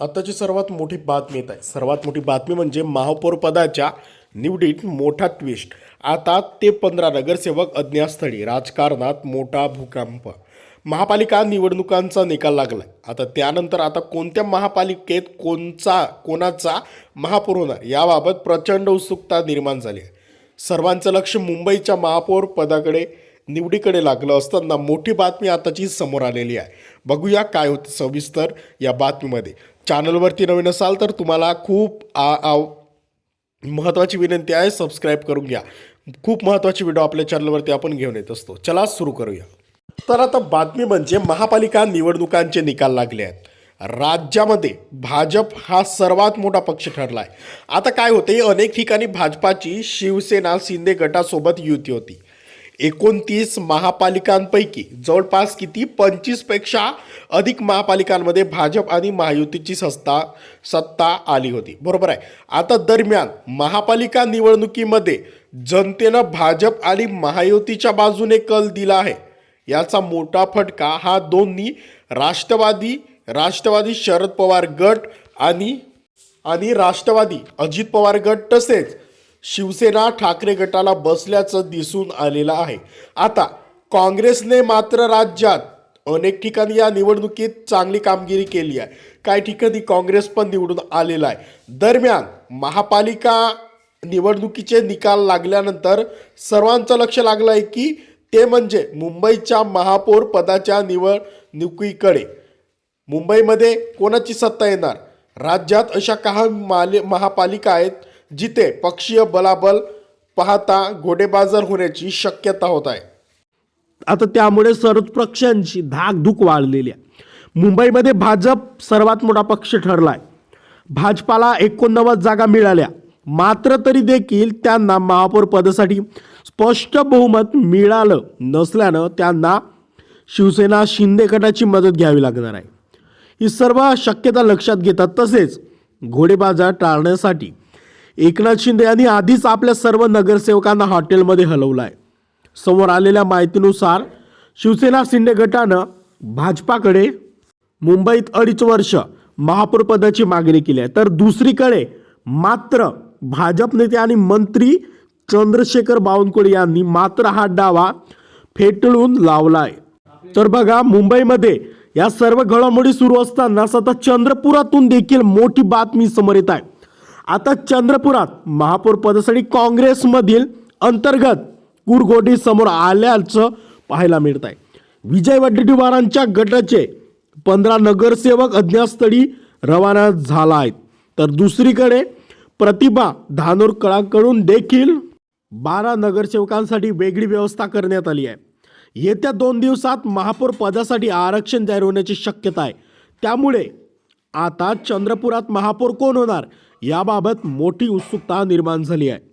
आताची सर्वात मोठी बातमी येत आहे. सर्वात मोठी बातमी म्हणजे महापौरपदाच्या निवडीत मोठा ट्विस्ट आता ते पंधरा नगरसेवक अज्ञातस्थळी राजकारणात मोठा भूकंप. महापालिका निवडणुकांचा निकाल लागला आता त्यानंतर आता कोणत्या महापालिकेत कोणचा कोणाचा महापौर होणार याबाबत प्रचंड उत्सुकता निर्माण झाली आहे. सर्वांचं लक्ष मुंबईच्या महापौर पदाकडे निवडीकडे लागलं असताना मोठी बातमी आताची समोर आलेली आहे. बघूया काय होतं सविस्तर या बातमीमध्ये. चॅनलवरती नवीन असाल तर तुम्हाला खूप आ आव महत्त्वाची विनंती आहे सबस्क्राईब करून घ्या. खूप महत्त्वाची व्हिडिओ आपल्या चॅनलवरती आपण घेऊन येत असतो. चला सुरू करूया. तर आता बातमी म्हणजे महापालिका निवडणुकांचे निकाल लागले आहेत. राज्यामध्ये भाजप हा सर्वात मोठा पक्ष ठरला आहे आता काय होते? अनेक ठिकाणी भाजपाची शिवसेना शिंदे गटासोबत युती होती. एकोणतीस महापालिकांपैकी जवळपास किती? पंचवीसपेक्षा अधिक महापालिकांमध्ये भाजप आणि महायुतीची सत्ता सत्ता आली होती. बरोबर आहे. आता दरम्यान महापालिका निवडणुकीमध्ये जनतेनं भाजप आणि महायुतीच्या बाजूने कल दिला आहे. याचा मोठा फटका हा दोन्ही राष्ट्रवादी राष्ट्रवादी शरद पवार गट आणि आणि राष्ट्रवादी अजित पवार गट तसेच शिवसेना ठाकरे गटाला बसल्याचं दिसून आलेलं आहे. आता काँग्रेसने मात्र राज्यात अनेक ठिकाणी या निवडणुकीत चांगली कामगिरी केली आहे. काही ठिकाणी काँग्रेस पण निवडून आलेला आहे. दरम्यान महापालिका निवडणुकीचे निकाल लागल्यानंतर सर्वांचं लक्ष लागलं आहे की ते म्हणजे मुंबईच्या महापौर पदाच्या निवडणुकीकडे. मुंबईमध्ये कोणाची सत्ता येणार? राज्यात अशा काही माले महापालिका आहेत जिथे पक्षीय बलाबल पाहता घोडेबाजार होण्याची शक्यता होत आहे. आता त्यामुळे सर्व पक्षांची धाकधूक वाढलेली आहे. मुंबईमध्ये भाजप सर्वात मोठा पक्ष ठरला आहे भाजपाला एकोणनव्वद जागा मिळाल्या. मात्र तरी देखील त्यांना महापौर पदासाठी स्पष्ट बहुमत मिळालं नसल्यानं त्यांना शिवसेना शिंदे गटाची मदत घ्यावी लागणार आहे. ही सर्व शक्यता लक्षात घेतात तसेच घोडेबाजार टाळण्यासाठी एकनाथ शिंदे यांनी आधीच आपल्या सर्व नगरसेवकांना हॉटेलमध्ये हलवलं आहे समोर आलेल्या माहितीनुसार शिवसेना शिंदे गटानं भाजपाकडे मुंबईत अडीच वर्ष महापौरपदाची मागणी केली आहे. तर दुसरीकडे मात्र भाजप नेते आणि मंत्री चंद्रशेखर बावनकुळे यांनी मात्र हा डावा फेटळून लावला आहे तर बघा मुंबईमध्ये या सर्व घडामोडी सुरू असताना सतत चंद्रपुरातून देखील मोठी बातमी समोर येत आहे. आता चंद्रपुरात महापौर पदासाठी काँग्रेसमधील अंतर्गत कुरघोडी समोर आल्याचं पाहायला मिळत आहे विजय वडेट्टीवारांच्या गटाचे पंधरा नगरसेवक अज्ञातस्थळी रवाना झाला आहेत तर दुसरीकडे प्रतिभा धानोरकरांकडून देखील बारा नगरसेवकांसाठी वेगळी व्यवस्था करण्यात आली आहे. येत्या दोन दिवसात महापौर पदासाठी आरक्षण जाहीर होण्याची शक्यता आहे. त्यामुळे आता चंद्रपुरात महापौर कोण होणार? याबाबत मोठी उत्सुकता निर्माण झाली आहे.